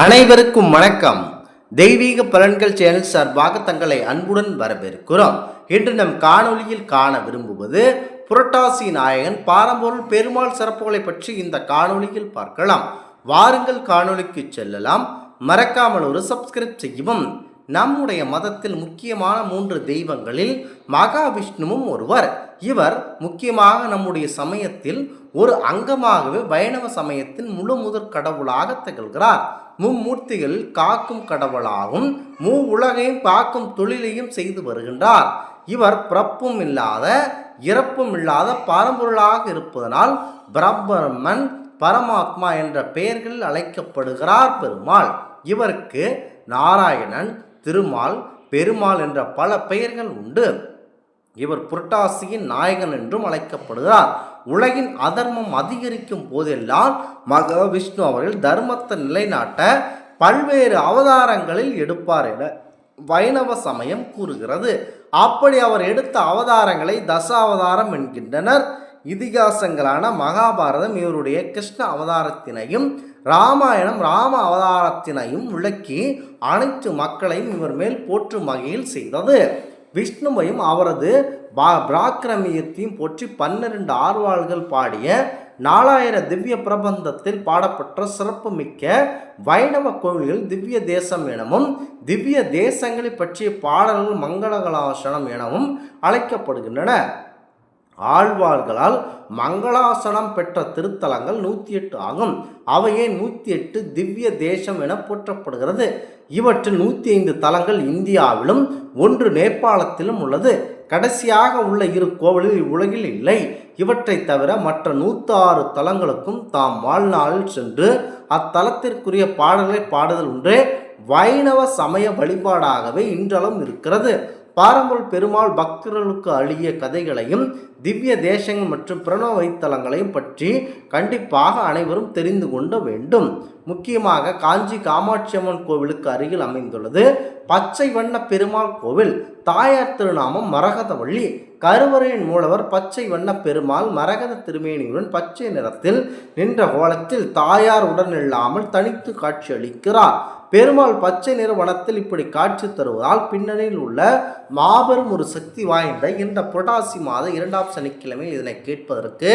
அனைவருக்கும் வணக்கம். தெய்வீக பலன்கள் சேனல் சார்பாக தங்களை அன்புடன் வரவேற்கிறோம். இன்று நம் காணொளியில் காண விரும்புவது புரட்டாசி நாயகன் பாரம்பொருள் பெருமாள் சிறப்புகளை பற்றி இந்த காணொலியில் பார்க்கலாம். வாருங்கள் காணொலிக்கு செல்லலாம். மறக்காமல் ஒரு சப்ஸ்கிரைப் செய்யவும் நம்முடைய மதத்தில் முக்கியமான மூன்று தெய்வங்களில் மகாவிஷ்ணுவும் ஒருவர். இவர் முக்கியமாக நம்முடைய சமயத்தில் ஒரு அங்கமாகவே வைணவ சமயத்தின் முழு முதற் கடவுளாக திகழ்கிறார். மும்மூர்த்திகளில் காக்கும் கடவுளாகவும் மூ உலகையும் காக்கும் தொழிலையும் செய்து வருகின்றார். இவர் பிறப்பும் இல்லாத இறப்பும் இல்லாத பரம்பொருளாக இருப்பதனால் பிரம்மன் பரமாத்மா என்ற பெயர்களில் அழைக்கப்படுகிறார் பெருமாள். இவருக்கு நாராயணன் திருமால் பெருமாள் என்ற பல பெயர்கள் உண்டு. இவர் புரட்டாசியின் நாயகன் என்றும் அழைக்கப்படுகிறார். உலகின் அதர்மம் அதிகரிக்கும் போதெல்லாம் மகாவிஷ்ணு அவர்கள் தர்மத்தை நிலைநாட்ட பல்வேறு அவதாரங்களில் எடுப்பார் என வைணவ சமயம் கூறுகிறது. அப்படி அவர் எடுத்த அவதாரங்களை தசாவதாரம் என்கின்றனர். இதிகாசங்களான மகாபாரதம் இவருடைய கிருஷ்ண அவதாரத்தினையும் ராமாயணம் ராம அவதாரத்தினையும் விளக்கி அனைத்து மக்களையும் இவர் மேல் போற்றும் வகையில் செய்தது. விஷ்ணுவையும் அவரது பா பிராக்கிரமியத்தையும் போற்றி பன்னிரண்டு ஆர்வாள்கள் பாடிய நாலாயிர திவ்ய பிரபந்தத்தில் பாடப்பட்ட சிறப்புமிக்க வைணவ கோவில்கள் திவ்ய தேசம் எனவும் திவ்ய தேசங்களை பற்றிய பாடல்கள் மங்களகலாசனம் எனவும் அழைக்கப்படுகின்றன. ஆழ்வார்களால் மங்களாசனம் பெற்ற திருத்தலங்கள் நூற்றி எட்டு ஆகும். அவையே நூற்றி எட்டு திவ்ய தேசம் என போற்றப்படுகிறது. இவற்றில் நூற்றி ஐந்து தலங்கள் இந்தியாவிலும் ஒன்று நேபாளத்திலும் உள்ளது. கடைசியாக உள்ள இரு கோவில்கள் உலகில் இல்லை. இவற்றை தவிர மற்ற நூற்றி ஆறு தலங்களுக்கும் தாம் வாழ்நாளில் சென்று அத்தலத்திற்குரிய பாடல்களை பாடுதல் ஒன்றே வைணவ சமய வழிபாடாகவே இன்றளவும் இருக்கிறது. பாரம்பல் பெருமாள் பக்தர்களுக்கு அழிய கதைகளையும் திவ்ய தேசங்கள் மற்றும் பிரணவ வைத்தலங்களையும் பற்றி கண்டிப்பாக அனைவரும் தெரிந்து கொள்ள வேண்டும். முக்கியமாக காஞ்சி காமாட்சி அம்மன் கோவிலுக்கு அருகில் அமைந்துள்ளது. பச்சை வண்ண பெருமாள் கோவில் தாயார் திருநாமம் மரகதவள்ளி. கருவறையின் மூலவர் பச்சை வண்ண பெருமாள் மரகத திருமேனியுடன் பச்சை நிறத்தில் நின்ற கோலத்தில் தாயார் உடன் இல்லாமல் தனித்து காட்சியளிக்கிறார் பெருமாள் பச்சை நிற வனத்தில் இப்படி காட்சி தருவதால் பின்னணியில் உள்ள மாபெரும் ஒரு சக்தி வாய்ந்த இந்த புரட்டாசி மாத இரண்டாம் சனிக்கிழமை இதனை கேட்பதற்கு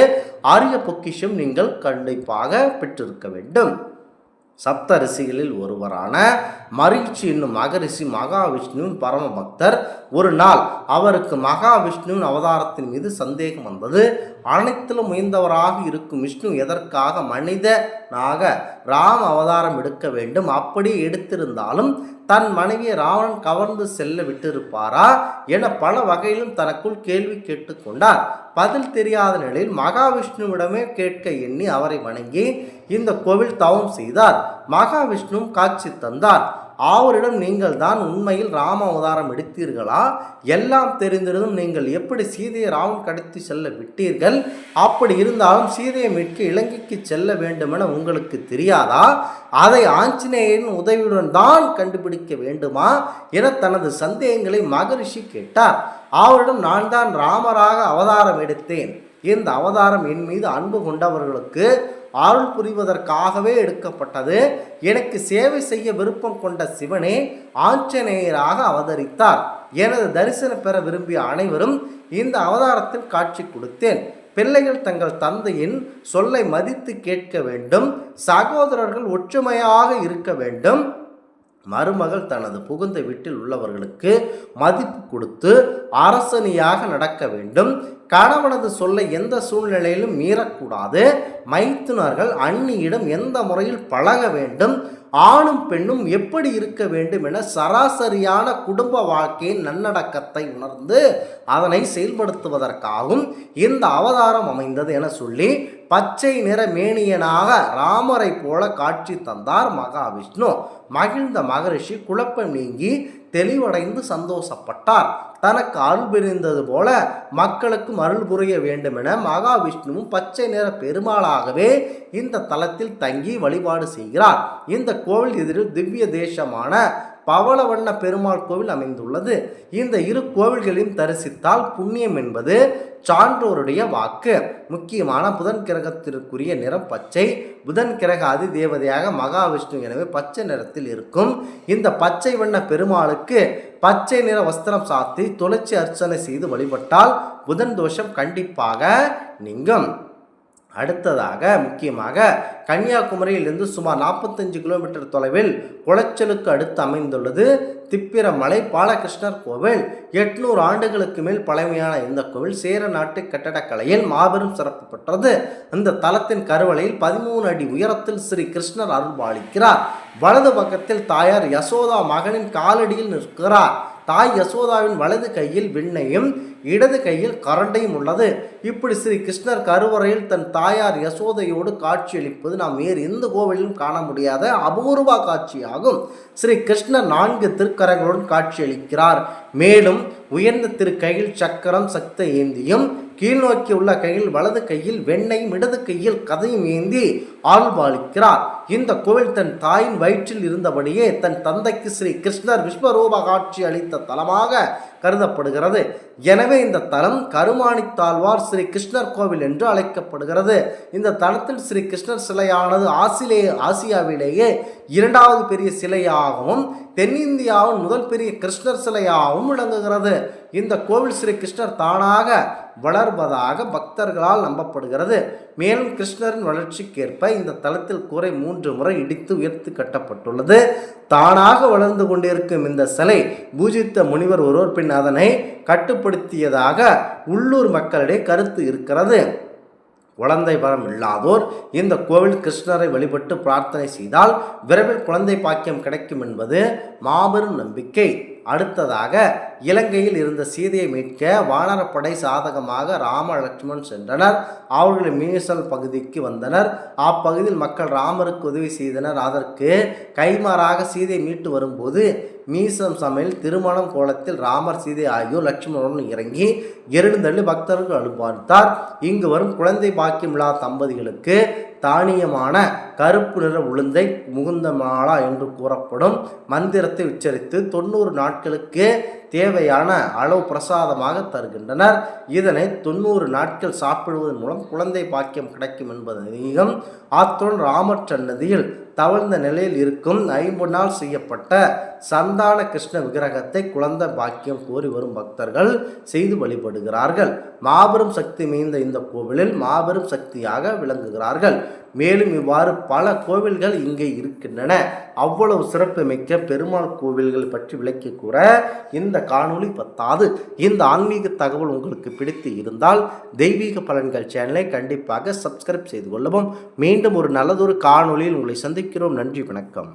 அரிய பொக்கிஷம் நீங்கள் கண்டிப்பாக பெற்றிருக்க வேண்டும். சப்த ரிஷிகளில் ஒருவரான மரீச்சி என்னும் மகரிஷி மகாவிஷ்ணுவின் பரம பக்தர் ஒரு நாள் அவருக்கு மகாவிஷ்ணுவின் அவதாரத்தின் மீது சந்தேகம் வந்தது. அனைத்திலும் முயந்தவராக இருக்கும் விஷ்ணு எதற்காக மனிதனாக ராம அவதாரம் எடுக்க வேண்டும்? அப்படி எடுத்திருந்தாலும் தன் மனைவியை ராவணன் கவர்ந்து செல்ல விட்டிருப்பாரா? என பல வகையிலும் தனக்குள் கேள்வி கேட்டுக்கொண்டார் பதில் தெரியாத நிலையில் மகாவிஷ்ணுவிடமே கேட்க எண்ணி அவரை வணங்கி இந்த கோவில் தவம் செய்தார். மகாவிஷ்ணுவும் காட்சி தந்தார். அவரிடம் நீங்கள் தான் உண்மையில் ராம அவதாரம் எடுத்தீர்களா? எல்லாம் தெரிந்திருந்தும் நீங்கள் எப்படி சீதையை ராமன் கடத்தி செல்ல விட்டீர்கள்? அப்படி இருந்தாலும் சீதையை மீட்க இலங்கைக்கு செல்ல வேண்டுமென உங்களுக்கு தெரியாதா? அதை ஆஞ்சநேயரின் உதவியுடன் தான் கண்டுபிடிக்க வேண்டுமா? என தனது சந்தேகங்களை மகரிஷி கேட்டார். அவரிடம் நான் தான் ராமராக அவதாரம் எடுத்தேன். இந்த அவதாரம் என் மீது அன்பு கொண்டவர்களுக்கு அருள் புரிவதற்காகவே எடுக்கப்பட்டது. எனக்கு சேவை செய்ய விருப்பம் கொண்ட சிவனே ஆஞ்சநேயராக அவதரித்தார். எனது தரிசனம் பெற விரும்பிய அனைவரும் இந்த அவதாரத்தில் காட்சி கொடுத்தேன். பிள்ளைகள் தங்கள் தந்தையின் சொல்லை மதித்து கேட்க வேண்டும். சகோதரர்கள் ஒற்றுமையாக இருக்க வேண்டும். மருமகள் தனது புகுந்த வீட்டில் உள்ளவர்களுக்கு மதிப்பு கொடுத்து அரசனியாக நடக்க வேண்டும். கணவனது சொல்லை எந்த சூழ்நிலையிலும் மீறக்கூடாது. மைத்துனர்கள் அந்நியிடம் எந்த முறையில் பழக வேண்டும்? ஆணும் பெண்ணும் எப்படி இருக்க வேண்டும் என சராசரியான குடும்ப வாழ்க்கையின் நன்னடக்கத்தை உணர்ந்து அதனை செயல்படுத்துவதற்காகவும் இந்த அவதாரம் அமைந்தது என சொல்லி பச்சை நிற மேனியனாக ராமரை போல காட்சி தந்தார் மகாவிஷ்ணு. மகிழ்ந்த மகரிஷி குழப்பம் நீங்கி தெளிவடைந்து சந்தோஷப்பட்டார். தனக்கு அருள் புரிந்தது போல மக்களுக்கும் அருள் புரிய வேண்டுமென மகாவிஷ்ணுவும் பச்சை நிற பெருமாளாகவே இந்த தலத்தில் தங்கி வழிபாடு செய்கிறார். இந்த கோவில் எதிரில் திவ்ய தேசமான பவளவண்ண பெருமாள் கோவில் அமைந்துள்ளது. இந்த இரு கோவில்களையும் தரிசித்தால் புண்ணியம் என்பது சான்றோருடைய வாக்கு. முக்கியமான புதன் கிரகத்திற்குரிய நிறம் பச்சை. புதன் கிரக அதி தேவதையாக மகாவிஷ்ணு எனவே பச்சை நிறத்தில் இருக்கும். இந்த பச்சை வண்ண பெருமாளுக்கு பச்சை நிற வஸ்திரம் சாத்தி துளசி அர்ச்சனை செய்து வழிபட்டால் புதன் தோஷம் கண்டிப்பாக நீங்கும். அடுத்ததாக முக்கியமாக கன்னியாகுமரியிலிருந்து சுமார் நாற்பத்தஞ்சு கிலோமீட்டர் தொலைவில் குளச்சலுக்கு அடுத்து அமைந்துள்ளது. திப்பிரமலை பாலகிருஷ்ணர் கோவில் எட்நூறு ஆண்டுகளுக்கு மேல் பழமையான இந்த கோவில் சேர நாட்டு கட்டடக்கலையில் மாபெரும் சிறப்பு பெற்றது. இந்த தலத்தின் கருவலையில் பதிமூணு அடி உயரத்தில் ஸ்ரீ கிருஷ்ணர் அருள்பாலிக்கிறார். வலது பக்கத்தில் தாயார் யசோதா மகனின் காலடியில் நிற்கிறார். தாய் யசோதாவின் வலது கையில் விண்ணையும் இடது கையில் கரண்டையும் உள்ளது. இப்படி ஸ்ரீ கிருஷ்ணர் கருவறையில் தன் தாயார் யசோதையோடு காட்சியளிப்பது நாம் வேறு எந்த கோவிலிலும் காண முடியாத அபூர்வ காட்சியாகும். ஸ்ரீ கிருஷ்ணர் நான்கு திருக்கரங்களுடன் காட்சியளிக்கிறார். மேலும் உயர்ந்த திருக்கையில் சக்கரம் சக்த ஏந்தியும் கீழ்நோக்கி உள்ள கையில் வலது கையில் வெண்ணையும் இடது கையில் கதையும் ஏந்தி ஆள்பாலிக்கிறார் இந்த கோவில் தன் தாயின் வயிற்றில் இருந்தபடியே தன் தந்தைக்கு ஸ்ரீ கிருஷ்ணர் விஸ்வரூப காட்சி அளித்த தலமாக கருதப்படுகிறது. எனவே இந்த தலம் கருமாணித்தாழ்வார் ஸ்ரீ கிருஷ்ணர் கோவில் என்று அழைக்கப்படுகிறது. இந்த தலத்தில் ஸ்ரீ கிருஷ்ணர் சிலையானது ஆசிலே ஆசியாவிலேயே இரண்டாவது பெரிய சிலையாகவும் தென்னிந்தியாவின் முதல் பெரிய கிருஷ்ணர் சிலையாகவும் விளங்குகிறது. இந்த கோவில் ஸ்ரீ கிருஷ்ணர் தானாக வளர்வதாக பக்தர்களால் நம்பப்படுகிறது. மேலும் கிருஷ்ணரின் வளர்ச்சிக்கேற்ப இந்த தளத்தில் கூரை மூன்று முறை இடித்து உயர்த்து கட்டப்பட்டுள்ளது. தானாக வளர்ந்து கொண்டிருக்கும் இந்த சிலை பூஜித்த முனிவர் ஒருவர் பின் அதனை கட்டுப்படுத்தியதாக உள்ளூர் மக்களிடையே கருத்து இருக்கிறது. குழந்தை வரம் இல்லாதோர் இந்த கோவில் கிருஷ்ணரை வழிபட்டு பிரார்த்தனை செய்தால் விரைவில் குழந்தை பாக்கியம் கிடைக்கும் என்பது மாபெரும் நம்பிக்கை. அடுத்ததாக இலங்கையில் இருந்த சீதையை மீட்க வானரப்படை சாதகமாக ராம லட்சுமண் சென்றனர். அவர்கள் மீசல் பகுதிக்கு வந்தனர். அப்பகுதியில் மக்கள் ராமருக்கு உதவி செய்தனர். அதற்கு கைமாறாக சீதையை மீட்டு வரும்போது மீசம் சமையல் திருமணம் கோலத்தில் ராமர் சீதை ஆகியோர் லட்சுமணனுடன் இறங்கி எருந்தள்ளி பக்தர்கள் அனுப்பார்த்தார் இங்கு வரும் குழந்தை பாக்கியமில்லா தம்பதிகளுக்கு தானியமான கருப்பு நிற உளுந்தை முகுந்த மாலா என்று கூறப்படும் மந்திரத்தை உச்சரித்து தொண்ணூறு நாட்களுக்கு தேவையான அளவு பிரசாதமாக தருகின்றனர். இதனை தொண்ணூறு நாட்கள் சாப்பிடுவதன் மூலம் குழந்தை பாக்கியம் கிடைக்கும் என்பது அதிகம் அத்துடன் ராமர் சன்னதியில் தவழ்ந்த நிலையில் இருக்கும் ஐம்பொன்னால் செய்யப்பட்ட சந்தான கிருஷ்ண விக்கிரகத்தை குழந்தை பாக்கியம் கோரி வரும் பக்தர்கள் செய்து வழிபடுகிறார்கள். மாபெரும் சக்தி மிகுந்த இந்த கோவிலில் மாபெரும் சக்தியாக விளங்குகிறார்கள். மேலும் இவ்வாறு பல கோவில்கள் இங்கே இருக்கின்றன. அவ்வளவு சிறப்பு மிக்க பெருமாள் கோவில்கள் பற்றி விளக்கி கூற இந்த காணொளி பத்தாது. இந்த ஆன்மீக தகவல் உங்களுக்கு பிடித்து இருந்தால் தெய்வீக பலன்கள் சேனலை கண்டிப்பாக சப்ஸ்கிரைப் செய்து கொள்ளவும். மீண்டும் ஒரு நல்லதொரு காணொளியில் உங்களை சந்திக்கிறோம். நன்றி வணக்கம்.